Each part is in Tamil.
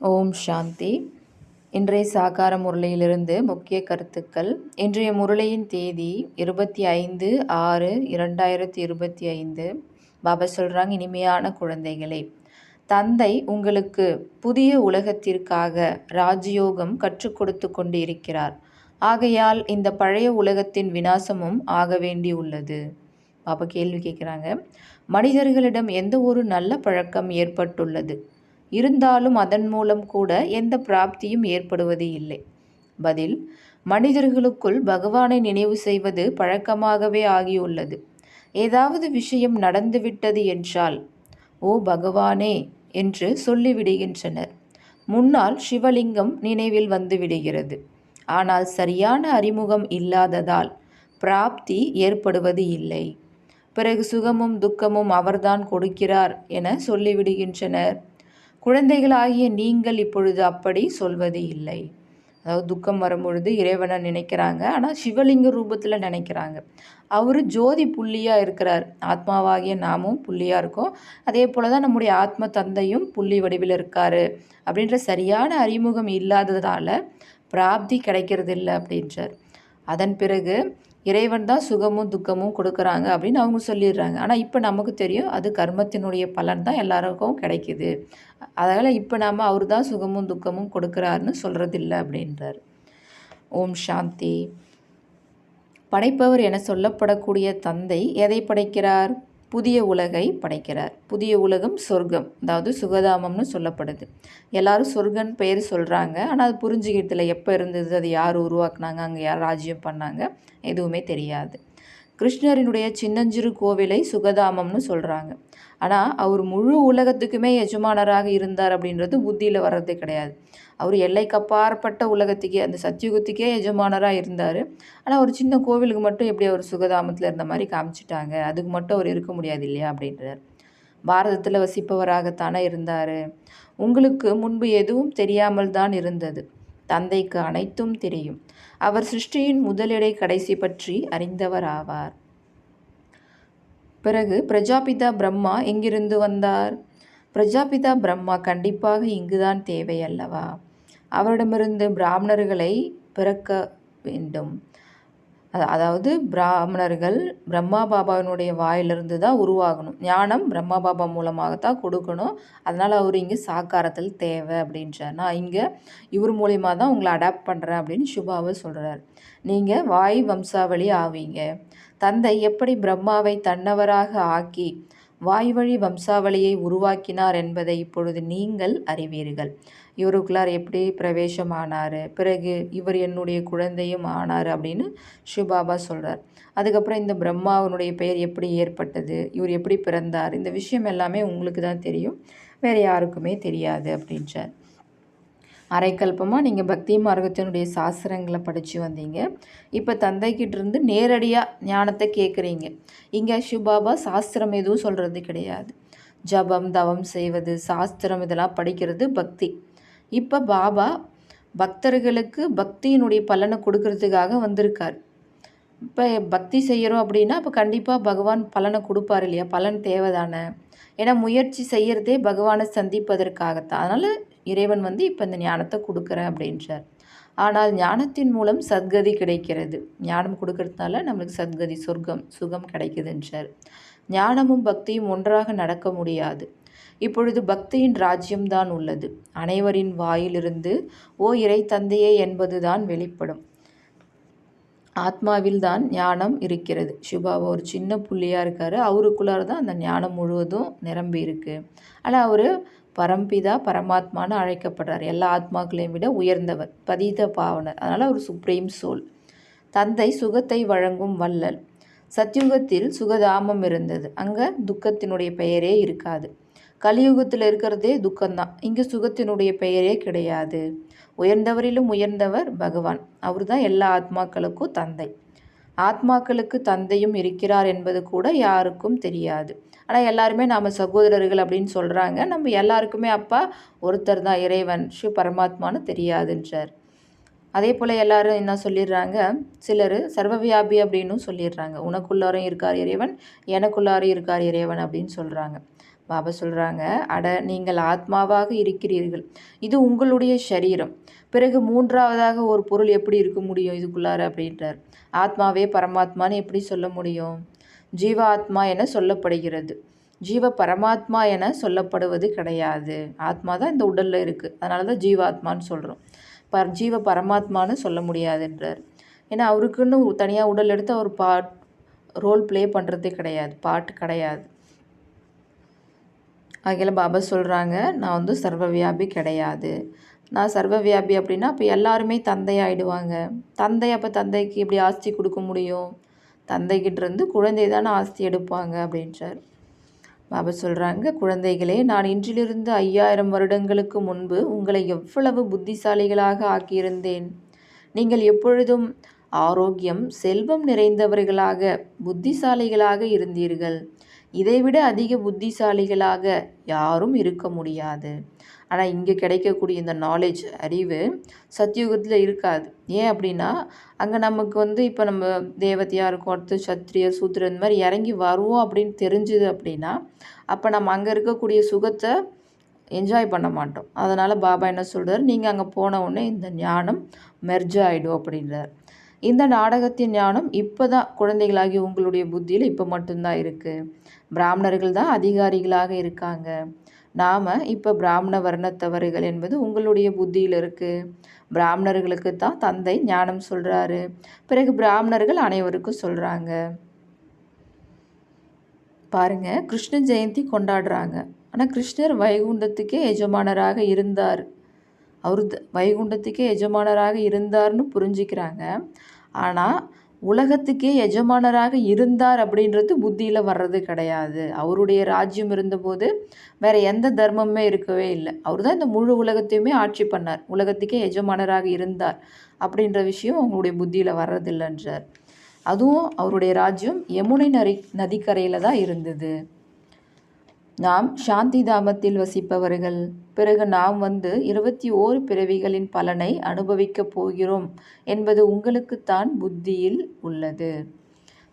ஓம் சாந்தி. இன்றைய சாகார முரளியிலிருந்து முக்கிய கருத்துக்கள். இன்றைய முரளியின் தேதி இருபத்தி ஐந்து ஆறு இரண்டாயிரத்தி இருபத்தி ஐந்து. பாபா சொல்கிறாங்க இனிமையான குழந்தைகளே தந்தை உங்களுக்கு புதிய உலகத்திற்காக ராஜயோகம் கற்றுக் கொடுத்து கொண்டு இருக்கிறார் ஆகையால் இந்த பழைய உலகத்தின் வினாசமும் ஆக வேண்டியுள்ளது பாபா கேள்வி கேட்குறாங்க மனிதர்களிடம் எந்த ஒரு நல்ல பழக்கம் ஏற்பட்டுள்ளது? இருந்தாலும் அதன் மூலம் கூட எந்த பிராப்தியும் ஏற்படுவது இல்லை. பதில் மனிதர்களுக்குள் பகவானை நினைவு செய்வது பழக்கமாகவே ஆகியுள்ளது. ஏதாவது விஷயம் நடந்துவிட்டது என்றால் ஓ பகவானே என்று சொல்லிவிடுகின்றனர். முன்னால் சிவலிங்கம் நினைவில் வந்து விடுகிறது ஆனால் சரியான அறிமுகம் இல்லாததால் பிராப்தி ஏற்படுவது இல்லை. பிறகு சுகமும் துக்கமும் அவர்தான் கொடுக்கிறார் என சொல்லிவிடுகின்றனர். குழந்தைகளாகிய நீங்கள் இப்பொழுது அப்படி சொல்வது இல்லை. அதாவது துக்கம் வரும்பொழுது இறைவனை நினைக்கிறாங்க. ஆனால் சிவலிங்க ரூபத்தில் நினைக்கிறாங்க. அவர் ஜோதி புள்ளியாக இருக்கிறார். ஆத்மாவாகிய நாமும் புள்ளியாக இருக்கோம். அதே போல் தான் நம்முடைய ஆத்ம தந்தையும் புள்ளி வடிவில் இருக்கார் அப்படின்ற சரியான அறிமுகம் இல்லாததால் பிராப்தி கிடைக்கிறது இல்லை அப்படின்றார். அதன் பிறகு இறைவன் தான் சுகமும் துக்கமும் கொடுக்குறாங்க அப்படின்னு அவங்க சொல்லிடுறாங்க. ஆனால் இப்போ நமக்கு தெரியும் அது கர்மத்தினுடைய பலன் தான் எல்லாருக்கும் கிடைக்குது. அதனால் இப்போ நாம் அவர் தான் சுகமும் துக்கமும் கொடுக்குறாருன்னு சொல்கிறதில்ல அப்படின்றார். ஓம் சாந்தி. படைப்பவர் என சொல்லப்படக்கூடிய தந்தை எதை படைக்கிறார்? புதிய உலகை படைக்கிறார். புதிய உலகம் சொர்க்கம். அதாவது சுகதாமம்னு சொல்லப்படுது. எல்லாரும் சொர்க்கன் பெயர் சொல்கிறாங்க ஆனால் அது புரிஞ்சுக்கிறதுல எப்போ இருந்தது அது யார் உருவாக்குனாங்க அங்கே யார் ராஜ்யம் பண்ணாங்க எதுவுமே தெரியாது. கிருஷ்ணரினுடைய சின்னஞ்சிறு கோவிலை சுகதாமம்னு சொல்கிறாங்க ஆனால் அவர் முழு உலகத்துக்குமே எஜமானராக இருந்தார் அப்படின்றது புத்தியில் வர்றது கிடையாது. அவர் எல்லைக்கு அப்பாற்பட்ட உலகத்துக்கே அந்த சத்தியுகத்துக்கே எஜமானராக இருந்தார். ஆனால் ஒரு சின்ன கோவிலுக்கு மட்டும் எப்படி அவர் சுகதாமத்தில் இருந்த மாதிரி காமிச்சிட்டாங்க. அதுக்கு மட்டும் அவர் இருக்க முடியாது இல்லையா அப்படின்றார். பாரதத்தில் வசிப்பவராகத்தானே இருந்தார். உங்களுக்கு முன்பு எதுவும் தெரியாமல் தான் இருந்தது. தந்தைக்கு அனைத்தும் தெரியும். அவர் சிருஷ்டியின் முதலிடை கடைசி பற்றி அறிந்தவர் ஆவார். பிறகு பிரஜாபிதா பிரம்மா எங்கிருந்து வந்தார்? பிரஜாபிதா பிரம்மா கண்டிப்பாக இங்குதான் தேவை அல்லவா? அவரிடமிருந்து பிராமணர்களை பிறக்க வேண்டும். அதாவது பிராமணர்கள் பிரம்மா பாபாவினுடைய வாயிலிருந்து தான் உருவாகணும். ஞானம் பிரம்மா பாபா மூலமாக தான் கொடுக்கணும். அதனால் அவர் இங்கே சாக்காரத்தில் தேவை அப்படின்றார். நான் இங்கே இவர் மூலியமாக தான் உங்களை அடாப்ட் பண்ணுறேன் அப்படின்னு சுபாவை சொல்கிறார் நீங்கள் வாய் வம்சாவளி ஆவீங்க. தந்தை எப்படி பிரம்மாவை தன்னவராக ஆக்கி வாய்வழி வம்சாவளியை உருவாக்கினார் என்பதை இப்பொழுது நீங்கள் அறிவீர்கள். இவருக்குள்ளார் எப்படி பிரவேசம் ஆனார் பிறகு இவர் என்னுடைய குழந்தையும் ஆனார் அப்படின்னு சிவபாபா சொல்கிறார் அதுக்கப்புறம் இந்த பிரம்மாவனுடைய பெயர் எப்படி ஏற்பட்டது? இவர் எப்படி பிறந்தார்? இந்த விஷயம் எல்லாமே உங்களுக்கு தான் தெரியும். வேறு யாருக்குமே தெரியாது அப்படின்றார். அரைக்கல்பமாக நீங்கள் பக்தி மார்க்கத்தினுடைய சாஸ்திரங்களை படித்து வந்தீங்க. இப்போ தந்தைக்கிட்டேருந்து நேரடியாக ஞானத்தை கேட்குறீங்க இங்கே சிவபாபா சாஸ்திரம் எதுவும் சொல்கிறது கிடையாது. ஜபம் தவம் செய்வது சாஸ்திரம் இதெல்லாம் படிக்கிறது பக்தி. இப்போ பாபா பக்தர்களுக்கு பக்தியினுடைய பலனை கொடுக்கறதுக்காக வந்திருக்கார். இப்போ பக்தி செய்கிறோம் அப்படின்னா இப்போ கண்டிப்பாக பகவான் பலனை கொடுப்பார் இல்லையா? பலன் தேவைதானே? ஏன்னா முயற்சி செய்கிறதே பகவானை சந்திப்பதற்காகத்தான். அதனால் இறைவன் வந்து இப்போ இந்த ஞானத்தை கொடுக்குறேன் அப்படின்றார். ஆனால் ஞானத்தின் மூலம் சத்கதி கிடைக்கிறது. ஞானம் கொடுக்கறதுனால நம்மளுக்கு சத்கதி சொர்க்கம் சுகம் கிடைக்குதுன்றார். ஞானமும் பக்தியும் ஒன்றாக நடக்க முடியாது. இப்பொழுது பக்தியின் ராஜ்யம்தான் உள்ளது. அனைவரின் வாயிலிருந்து ஓ இறை தந்தையே என்பதுதான் வெளிப்படும். ஆத்மாவில் தான் ஞானம் இருக்கிறது. சிவாவை ஒரு சின்ன புள்ளியாக இருக்கார். அவருக்குள்ளார தான் அந்த ஞானம் முழுவதும் நிரம்பி இருக்குது ஆனால் அவர் பரம்பிதா பரமாத்மான்னு அழைக்கப்படுறார். எல்லா ஆத்மாக்களையும் விட உயர்ந்தவர் பதீத பாவனர். அதனால் அவர் சுப்ரீம் சோல் தந்தை சுகத்தை வழங்கும் வள்ளல். சத்யுகத்தில் சுகதாமம் இருந்தது. அங்கே துக்கத்தினுடைய பெயரே இருக்காது. கலியுகத்தில் இருக்கிறதே துக்கம்தான். இங்கே சுகத்தினுடைய பெயரே கிடையாது. உயர்ந்தவரிலும் உயர்ந்தவர் பகவான். அவர் தான் எல்லா ஆத்மாக்களுக்கும் தந்தை. ஆத்மாக்களுக்கு தந்தையும் இருக்கிறார் என்பது கூட யாருக்கும் தெரியாது. ஆனால் எல்லாருமே நாம் சகோதரர்கள் அப்படின்னு சொல்கிறாங்க நம்ம எல்லாருக்குமே அப்பா ஒருத்தர் தான் இறைவன் ஷிவ பரமாத்மான்னு தெரியாதுன்றார். அதே போல் எல்லாரும் என்ன சொல்லிடுறாங்க? சிலர் சர்வவியாபி அப்படின்னு சொல்லிடுறாங்க. உனக்குள்ளாரும் இருக்கார் இறைவன் எனக்குள்ளாரும் இருக்கார் இறைவன் அப்படின்னு சொல்கிறாங்க பாபா சொல்கிறாங்க அட நீங்கள் ஆத்மாவாக இருக்கிறீர்கள். இது உங்களுடைய சரீரம். பிறகு மூன்றாவதாக ஒரு பொருள் எப்படி இருக்க முடியும் இதுக்குள்ளார? அப்படின்றார். ஆத்மாவே பரமாத்மான்னு எப்படி சொல்ல முடியும்? ஜீவ ஆத்மா என சொல்லப்படுகிறது. ஜீவ பரமாத்மா என சொல்லப்படுவது கிடையாது. ஆத்மா தான் இந்த உடலில் இருக்குது அதனால தான் ஜீவாத்மான்னு சொல்கிறோம் பர் ஜீவ பரமாத்மான்னு சொல்ல முடியாதுன்றார். ஏன்னா அவருக்குன்னு தனியாக உடல் எடுத்து அவர் பாட் ரோல் ப்ளே பண்ணுறதே கிடையாது. பாட்டு கிடையாது. ஆகிய பாபா சொல்கிறாங்க நான் வந்து சர்வவியாபி கிடையாது. நான் சர்வவியாபி அப்படின்னா அப்போ எல்லாருமே தந்தை ஆகிடுவாங்க தந்தை அப்போ தந்தைக்கு இப்படி ஆஸ்தி கொடுக்க முடியும்? தந்தைக்கிட்ட இருந்து குழந்தை தானே ஆஸ்தி எடுப்பாங்க அப்படின்றார். பாபா சொல்கிறாங்க குழந்தைகளே நான் இன்றிலிருந்து ஐயாயிரம் வருடங்களுக்கு முன்பு உங்களை எவ்வளவு புத்திசாலிகளாக ஆக்கியிருந்தேன். நீங்கள் எப்பொழுதும் ஆரோக்கியம் செல்வம் நிறைந்தவர்களாக புத்திசாலிகளாக இருந்தீர்கள். இதைவிட அதிக புத்திசாலிகளாக யாரும் இருக்க முடியாது. ஆனால் இங்கே கிடைக்கக்கூடிய இந்த நாலேஜ் அறிவு சத்தியுகத்தில் இருக்காது. ஏன் அப்படின்னா அங்கே நமக்கு வந்து இப்போ நம்ம தேவதையாக இருக்கும் அடுத்து சத்திரியர் சூத்திர இந்த மாதிரி இறங்கி வருவோம் அப்படின்னு தெரிஞ்சுது அப்படின்னா அப்போ நம்ம அங்கே இருக்கக்கூடிய சுகத்தை என்ஜாய் பண்ண மாட்டோம். அதனால் பாபா என்ன சொல்கிறார் நீங்கள் அங்கே போன உடனே இந்த ஞானம் மெர்ஜ் ஆகிடும் அப்படின்றார். இந்த நாடகத்தின் ஞானம் இப்போ தான் குழந்தைகளாகி உங்களுடைய புத்தியில் இப்போ மட்டும்தான் இருக்குது பிராமணர்கள் தான் அதிகாரிகளாக இருக்காங்க. நாம் இப்போ பிராமண வர்ணத்தவர்கள் என்பது உங்களுடைய புத்தியில் இருக்குது பிராமணர்களுக்கு தான் தந்தை ஞானம் சொல்கிறாரு பிறகு பிராமணர்கள் அனைவருக்கும் சொல்கிறாங்க பாருங்கள் கிருஷ்ண ஜெயந்தி கொண்டாடுறாங்க. ஆனால் கிருஷ்ணர் வைகுண்டத்துக்கே எஜமானராக இருந்தார். அவர் வைகுண்டத்துக்கே எஜமானராக இருந்தார்னு புரிஞ்சுக்கிறாங்க. ஆனால் உலகத்துக்கே எஜமானராக இருந்தார் அப்படின்றது புத்தியில் வர்றது கிடையாது. அவருடைய ராஜ்யம் இருந்தபோது வேறு எந்த தர்மமே இருக்கவே இல்லை. அவர் தான் இந்த முழு உலகத்தையுமே ஆட்சி பண்ணார். உலகத்துக்கே எஜமானராக இருந்தார் அப்படின்ற விஷயம் அவங்களுடைய புத்தியில் வர்றதில்லைன்றார். அதுவும் அவருடைய ராஜ்யம் யமுனை நரி நதிக்கரையில் தான் இருந்தது. நாம் சாந்தி தாமத்தில் வசிப்பவர்கள். பிறகு நாம் வந்து இருபத்தி ஓரு பிறவிகளின் பலனை அனுபவிக்கப் போகிறோம் என்பது உங்களுக்குத்தான் புத்தியில் உள்ளது.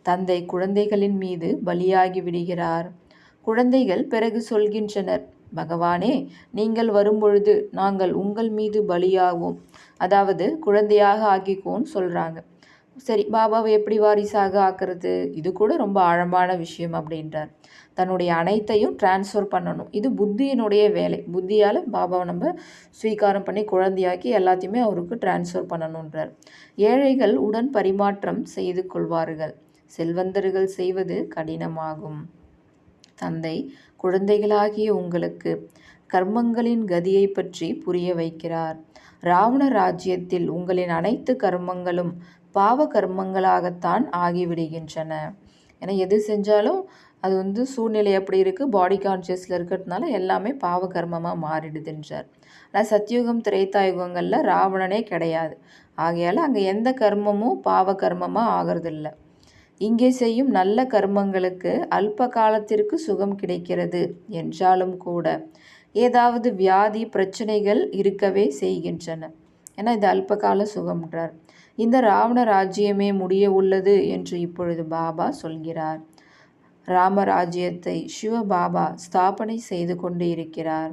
தந்தை குழந்தைகளின் மீது பலியாகி விடுகிறார். குழந்தைகள் பிறகு சொல்கின்றனர் பகவானே நீங்கள் வரும்பொழுது நாங்கள் உங்கள் மீது பலியாகும் அதாவது குழந்தையாக ஆக்கிக்கோன்னு சொல்கிறாங்க சரி பாபாவை எப்படி வாரிசாக ஆக்குறது? இது கூட ரொம்ப ஆழமான விஷயம் அப்படின்றார். தன்னுடைய அனைத்தையும் டிரான்ஸ்ஃபர் பண்ணணும். இது புத்தியினுடைய வேலை. புத்தியால் பாபாவை நம்ம ஸ்வீகாரம் பண்ணி குழந்தையாக்கி எல்லாத்தையுமே அவருக்கு டிரான்ஸ்ஃபர் பண்ணணுன்றார் ஏழைகள் உடன் பரிமாற்றம் செய்து கொள்வார்கள். செல்வந்தர்கள் செய்வது கடினமாகும். தந்தை குழந்தைகளாகிய உங்களுக்கு கர்மங்களின் கதியை பற்றி புரிய வைக்கிறார். ராவண ராஜ்யத்தில் உங்களின் அனைத்து கர்மங்களும் பாவ கர்மங்களாகத்தான் ஆகிவிடுகின்றன. ஏன்னா எது செஞ்சாலும் அது வந்து சூழ்நிலை அப்படி இருக்குது பாடி கான்ஷியஸில் இருக்கிறதுனால எல்லாமே பாவ கர்மமாக மாறிடுதுன்றார். ஆனால் சத்தியுகம் திரைத்தாயுகங்களில் ராவணனே கிடையாது. ஆகையால் அங்கே எந்த கர்மமும் பாவ கர்மமாக ஆகிறதில்ல. இங்கே செய்யும் நல்ல கர்மங்களுக்கு அல்ப காலத்திற்கு சுகம் கிடைக்கிறது என்றாலும் கூட ஏதாவது வியாதி பிரச்சனைகள் இருக்கவே செய்கின்றன. ஏன்னா இது அல்பகால சுகம்ன்றார். இந்த ராவண ராஜ்யமே முடிய உள்ளது என்று இப்பொழுது பாபா சொல்கிறார். ராமராஜ்யத்தை சிவபாபா ஸ்தாபனை செய்து கொண்டு இருக்கிறார்.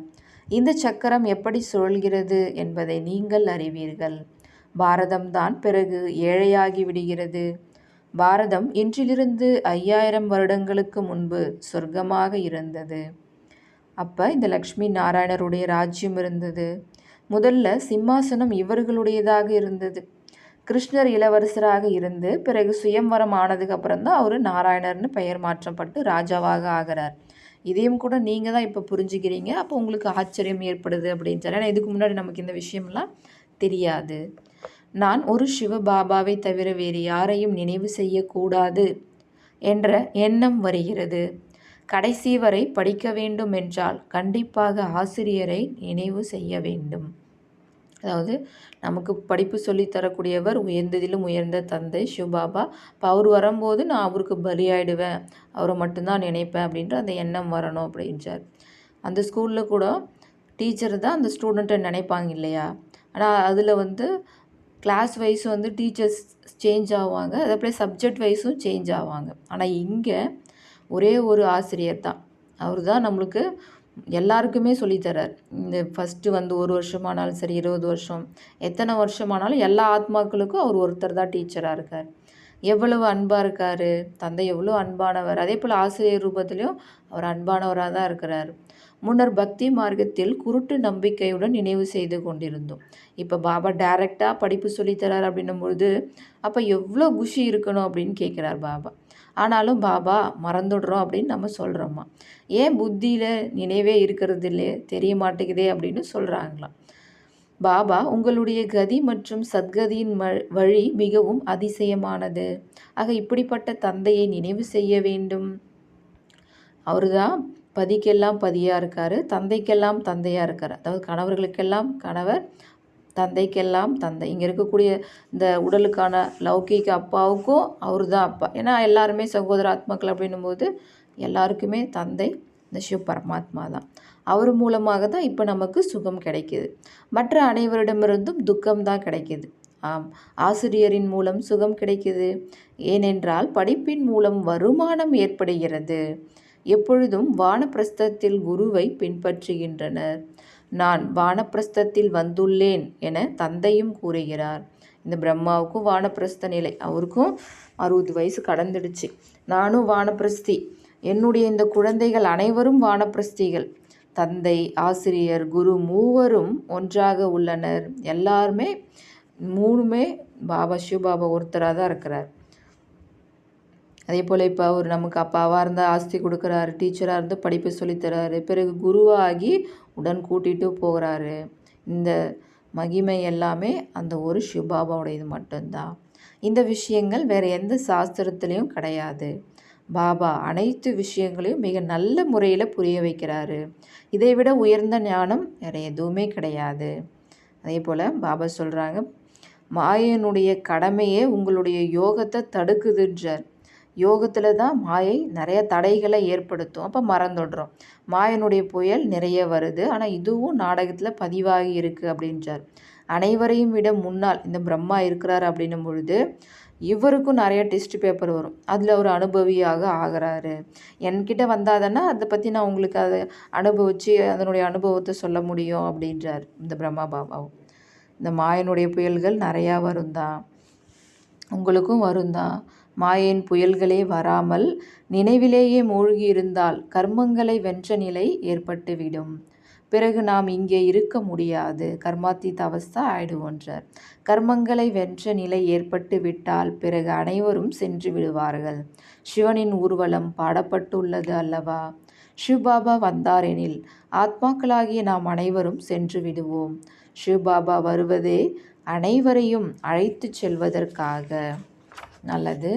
இந்த சக்கரம் எப்படி சுழல்கிறது என்பதை நீங்கள் அறிவீர்கள். பாரதம்தான் பிறகு ஏழையாகி விடுகிறது. பாரதம் இன்றிலிருந்து ஐயாயிரம் வருடங்களுக்கு முன்பு சொர்க்கமாக இருந்தது. அப்போ இந்த லக்ஷ்மி நாராயணருடைய ராஜ்யம் இருந்தது. முதல்ல சிம்மாசனம் இவர்களுடையதாக இருந்தது. கிருஷ்ணர் இளவரசராக இருந்து பிறகு சுயம்வரம் ஆனதுக்கப்புறம் தான் அவர் நாராயணர்னு பெயர் மாற்றப்பட்டு ராஜாவாக ஆகிறார். இதையும் கூட நீங்கள் தான் இப்போ புரிஞ்சுக்கிறீங்க. அப்போ உங்களுக்கு ஆச்சரியம் ஏற்படுது அப்படின்னு சொல்லி. ஏன்னா இதுக்கு முன்னாடி நமக்கு இந்த விஷயம்லாம் தெரியாது. நான் ஒரு சிவ பாபாவை தவிர வேறு யாரையும் நினைவு செய்யக்கூடாது என்ற எண்ணம் வருகிறது. கடைசி வரை படிக்க வேண்டும் என்றால் கண்டிப்பாக ஆசிரியரை நினைவு செய்ய வேண்டும். அதாவது நமக்கு படிப்பு சொல்லி தரக்கூடியவர் உயர்ந்ததிலும் உயர்ந்த தந்தை சிவபாபா. இப்போ அவர் வரும்போது நான் அவருக்கு பலியாயிடுவேன். அவரை மட்டும்தான் நினைப்பேன் அப்படின்ற அந்த எண்ணம் வரணும் அப்படின்றார். அந்த ஸ்கூலில் கூட டீச்சர் தான் அந்த ஸ்டூடெண்ட்டை நினைப்பாங்க இல்லையா? ஆனால் அதில் வந்து கிளாஸ் வைஸ் வந்து டீச்சர்ஸ் சேஞ்ச் ஆவாங்க. அதே அப்படியே சப்ஜெக்ட் வைஸும் சேஞ்ச் ஆவாங்க. ஆனால் இங்கே ஒரே ஒரு ஆசிரியர் தான். அவர் தான் நம்மளுக்கு எல்லாருக்குமே சொல்லித்தரார் இந்த ஃபஸ்ட்டு வந்து ஒரு வருஷமானாலும் சரி இருபது வருஷம் எத்தனை வருஷமானாலும் எல்லா ஆத்மாக்களுக்கும் அவர் ஒருத்தர் தான் டீச்சராக இருக்கார். எவ்வளவு அன்பாக இருக்கார் தந்தை எவ்வளோ அன்பானவர். அதே போல் ஆசிரியர் ரூபத்திலையும் அவர் அன்பானவராக தான் இருக்கிறார். முன்னர் பக்தி மார்க்கத்தில் குருட்டு நம்பிக்கையுடன் நினைவு செய்து கொண்டிருந்தோம். இப்போ பாபா டைரெக்டாக படிப்பு சொல்லித்தரார் அப்படின்னும் பொழுது அப்போ எவ்வளோ குஷி இருக்கணும் அப்படின்னு கேட்குறார் பாபா. ஆனாலும் பாபா மறந்துடுறோம் அப்படின்னு நம்ம சொல்கிறோம்மா ஏன் புத்தியில் நினைவே இருக்கிறது இல்லையே தெரிய மாட்டேங்குதே அப்படின்னு சொல்கிறாங்களாம் பாபா உங்களுடைய கதி மற்றும் சத்கதியின் வழி மிகவும் அதிசயமானது. ஆக இப்படிப்பட்ட தந்தையை நினைவு செய்ய வேண்டும். அவர் தான் பதிக்கெல்லாம் பதியாக இருக்கார் தந்தைக்கெல்லாம் தந்தையாக இருக்கார். அதாவது கணவர்களுக்கெல்லாம் கணவர் தந்தைக்கெல்லாம் தந்தை. இங்கே இருக்கக்கூடிய இந்த உடலுக்கான லௌகிக அப்பாவுக்கும் அவர் தான் அப்பா. ஏன்னா எல்லாருமே சகோதர ஆத்மாக்கள் அப்படின்னும் போது எல்லாருக்குமே தந்தை இந்த சிவ பரமாத்மா தான். அவர் மூலமாக தான் இப்போ நமக்கு சுகம் கிடைக்கிது. மற்ற அனைவரிடமிருந்தும் துக்கம் தான் கிடைக்கிது. ஆம் ஆசிரியரின் மூலம் சுகம் கிடைக்கிது. ஏனென்றால் படிப்பின் மூலம் வருமானம் ஏற்படுகிறது. எப்பொழுதும் வானப்பிரஸ்தத்தில் குருவை பின்பற்றுகின்றனர். நான் வானப்பிரஸ்தத்தில் வந்துள்ளேன் என தந்தையும் கூறுகிறார். இந்த பிரம்மாவுக்கும் வானப்பிரஸ்த நிலை. அவருக்கும் அறுபது வயசு கடந்துடுச்சு. நானும் வானப்பிரஸ்தி. என்னுடைய இந்த குழந்தைகள் அனைவரும் வானப்பிரஸ்திகள். தந்தை ஆசிரியர் குரு மூவரும் ஒன்றாக உள்ளனர். எல்லாருமே மூணுமே பாபா சிவபாபா ஒருத்தராக தான் இருக்கிறார். அதே போல் இப்போ அவர் நமக்கு அப்பாவாக இருந்தால் ஆஸ்தி கொடுக்குறாரு டீச்சராக இருந்து படிப்பு சொல்லித்தராரு பிறகு குருவாகி உடன் கூட்டிகிட்டு போகிறாரு. இந்த மகிமை எல்லாமே அந்த ஒரு சிவபாபாவுடையது மட்டும்தான். இந்த விஷயங்கள் வேறு எந்த சாஸ்திரத்துலேயும் கிடையாது. பாபா அனைத்து விஷயங்களையும் மிக நல்ல முறையில் புரிய வைக்கிறாரு. இதை விட உயர்ந்த ஞானம் வேறு எதுவுமே கிடையாது. அதே போல் பாபா சொல்கிறாங்க மாயனுடைய கடமையே உங்களுடைய யோகத்தை தடுக்குதுன்றார். யோகத்தில் தான் மாயை நிறைய தடைகளை ஏற்படுத்தும். அப்போ மறந்துடுறோம் மாயனுடைய புயல் நிறைய வருது. ஆனால் இதுவும் நாடகத்தில் பதிவாகி இருக்குது அப்படின்றார். அனைவரையும் விட முன்னால் இந்த பிரம்மா இருக்கிறார் அப்படின்னும் பொழுது இவருக்கும் நிறைய டெஸ்ட் பேப்பர் வரும். அதில் ஒரு அனுபவியாக ஆகிறாரு. என்கிட்ட வந்தாதானே அதை பற்றி நான் உங்களுக்கு அதை அனுபவித்து அதனுடைய அனுபவத்தை சொல்ல முடியும் அப்படின்றார் இந்த பிரம்மா பாபாவும். இந்த மாயனுடைய புயல்கள் நிறையா வரும் தான் உங்களுக்கும் வரும் தான் மாயின் புயல்களே வராமல் நினைவிலேயே மூழ்கியிருந்தால் கர்மங்களை வென்ற நிலை ஏற்பட்டுவிடும். பிறகு நாம் இங்கே இருக்க முடியாது. கர்மாத்தீத அவஸ்தா ஆயிடுவோன்றார் கர்மங்களை வென்ற நிலை ஏற்பட்டு விட்டால் பிறகு அனைவரும் சென்று விடுவார்கள். சிவனின் ஊர்வலம் பாடப்பட்டுள்ளது அல்லவா? சிவபாபா வந்தாரெனில் ஆத்மாக்களாகிய நாம் அனைவரும் சென்று விடுவோம். சிவபாபா வருவதே அனைவரையும் அழைத்து செல்வதற்காக. நல்லது.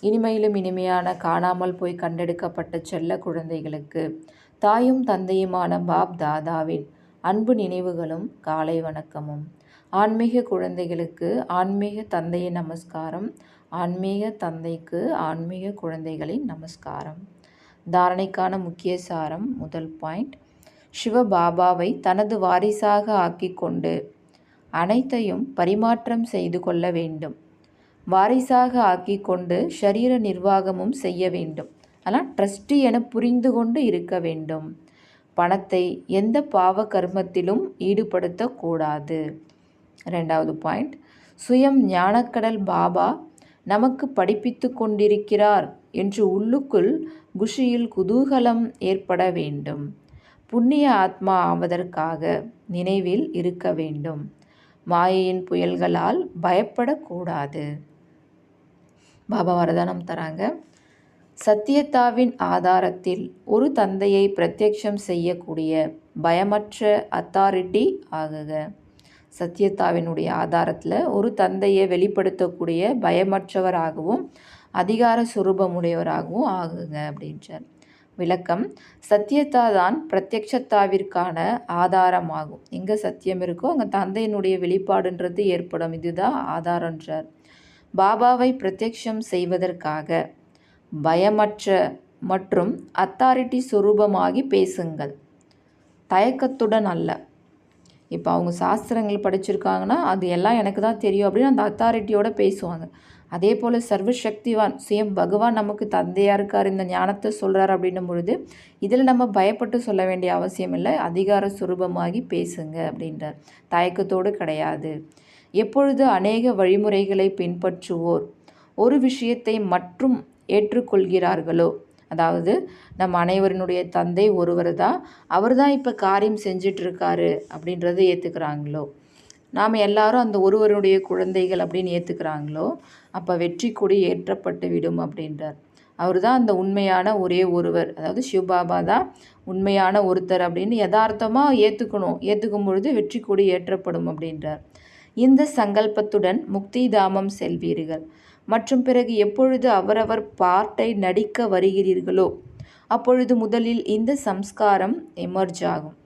இனிமையிலும் இனிமையான காணாமல் போய் கண்டெடுக்கப்பட்ட செல்ல குழந்தைகளுக்கு தாயும் தந்தையுமான பாப் தாதாவின் அன்பு நினைவுகளும் காலை வணக்கமும். ஆன்மீக குழந்தைகளுக்கு ஆன்மீக தந்தையின் நமஸ்காரம் ஆன்மீக தந்தைக்கு ஆன்மீக குழந்தைகளின் நமஸ்காரம். தாரணைக்கான முக்கிய சாரம் முதல் பாயிண்ட். சிவபாபாவை தனது வாரிசாக ஆக்கிக்கொண்டு அனைத்தையும் பரிமாற்றம் செய்து கொள்ள வேண்டும். வாரிசாக ஆக்கி கொண்டு ஷரீர நிர்வாகமும் செய்ய வேண்டும். ஆனால் ட்ரஸ்டி என புரிந்து கொண்டு இருக்க வேண்டும். பணத்தை எந்த பாவ கர்மத்திலும் ஈடுபடுத்தக்கூடாது ரெண்டாவது பாயிண்ட் சுயம் ஞானக்கடல் பாபா நமக்கு படிப்பித்து கொண்டிருக்கிறார் என்று உள்ளுக்குள் குஷியில் குதூகலம் ஏற்பட வேண்டும். புண்ணிய ஆத்மா ஆவதற்காக நினைவில் இருக்க வேண்டும். மாயையின் புயல்களால் பயப்படக்கூடாது பாபா வரதானம் தராங்க. சத்தியத்தாவின் ஆதாரத்தில் ஒரு தந்தையை பிரத்யக்ஷம் செய்யக்கூடிய பயமற்ற அத்தாரிட்டி ஆகுக. சத்தியத்தாவினுடைய ஆதாரத்தில் ஒரு தந்தையை வெளிப்படுத்தக்கூடிய பயமற்றவராகவும் அதிகார சுரூபமுடையவராகவும் ஆகுங்க அப்படின்றார். விளக்கம் சத்தியத்தா தான் பிரத்யக்ஷத்தாவிற்கான ஆதாரமாகும். எங்கே சத்தியம் இருக்கோ அங்கே தந்தையினுடைய வெளிப்பாடுன்றது ஏற்படும். இதுதான் ஆதாரன்றார் பாபாவை பிரத்யக்ஷம் செய்வதற்காக. பயமற்ற மற்றும் அத்தாரிட்டி சுரூபமாகி பேசுங்கள். தயக்கத்துடன் அல்ல. இப்போ அவங்க சாஸ்திரங்கள் படிச்சிருக்காங்கன்னா அது எல்லாம் எனக்கு தான் தெரியும் அப்படின்னு அந்த அத்தாரிட்டியோடு பேசுவாங்க. அதே போல் சர்வசக்திவான் சுயம் பகவான் நமக்கு தந்தையாக இருக்கார் இந்த ஞானத்தை சொல்கிறார் அப்படின்னும் பொழுது இதில் நம்ம பயப்பட்டு சொல்ல வேண்டிய அவசியம் இல்லை அதிகார சுரூபமாகி பேசுங்க அப்படின்றார். தயக்கத்தோடு கிடையாது. எப்பொழுது அநேக வழிமுறைகளை பின்பற்றுவோர்? ஒரு விஷயத்தை மற்றும் ஏற்றுக்கொள்கிறார்களோ? அதாவது நம் அனைவரினுடைய தந்தை ஒருவர் தான் அவர் தான் இப்போ காரியம் செஞ்சிட்ருக்காரு அப்படின்றத ஏற்றுக்கிறாங்களோ நாம் எல்லாரும் அந்த ஒருவருடைய குழந்தைகள் அப்படின்னு ஏற்றுக்கிறாங்களோ அப்போ வெற்றி கொடி ஏற்றப்பட்டு விடும் அப்படின்றார். அவர் தான் அந்த உண்மையான ஒரே ஒருவர். அதாவது சிவபாபா தான் உண்மையான ஒருத்தர் அப்படின்னு யதார்த்தமாக ஏற்றுக்கணும் ஏற்றுக்கும் பொழுது வெற்றி கொடி ஏற்றப்படும் அப்படின்றார். இந்த சங்கல்பத்துடன் முக்தி தாமம் செல்வீர்கள். மற்றும் பிறகு எப்பொழுது அவரவர் பார்ட்டை நடிக்க வருகிறீர்களோ அப்பொழுது முதலில் இந்த சம்ஸ்காரம் எமர்ஜ் ஆகும்.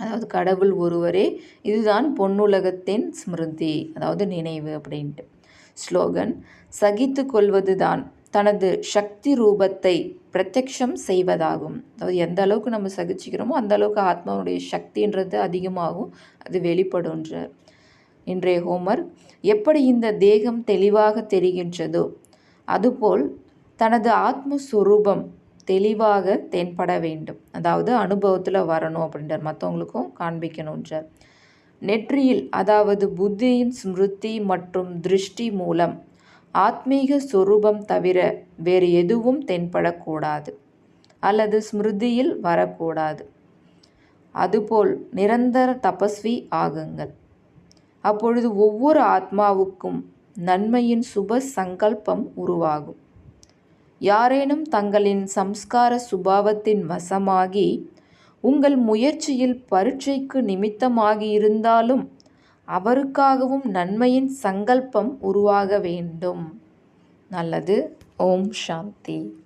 அதாவது கடவுள் ஒருவரே இதுதான் பொன்னுலகத்தின் ஸ்மிருதி அதாவது நினைவு அப்படின்ட்டு. ஸ்லோகன் சகித்து கொள்வதுதான் தனது சக்தி ரூபத்தை பிரத்யக்ஷம் செய்வதாகும். அதாவது எந்த அளவுக்கு நம்ம சகிச்சுக்கிறோமோ அந்த அளவுக்கு ஆத்மாவுடைய சக்தின்றது அதிகமாகும் அது வெளிப்படுன்றார் இன்றைய ஹோமர் எப்படி இந்த தேகம் தெளிவாக தெரிகின்றதோ அதுபோல் தனது ஆத்மஸ்வரூபம் தெளிவாக தென்பட வேண்டும். அதாவது அனுபவத்தில் வரணும் அப்படின்றார். மற்றவங்களுக்கும் காண்பிக்கணுன்றார் நெற்றியில் அதாவது புத்தியின் ஸ்மிருதி மற்றும் திருஷ்டி மூலம் ஆத்மீக சொரூபம் தவிர வேறு எதுவும் தென்படக்கூடாது. அல்லது ஸ்மிருதியில் வரக்கூடாது. அதுபோல் நிரந்தர தபஸ்வி ஆகுங்கள். அப்பொழுது ஒவ்வொரு ஆத்மாவுக்கும் நன்மையின் சுப சங்கல்பம் உருவாகும். யாரேனும் தங்களின் சம்ஸ்கார சுபாவத்தின் வசமாகி உங்கள் முயற்சியில் பரீட்சைக்கு நிமித்தமாகியிருந்தாலும் அவருக்காகவும் நன்மையின் சங்கல்பம் உருவாக வேண்டும். நல்லது. ஓம் சாந்தி.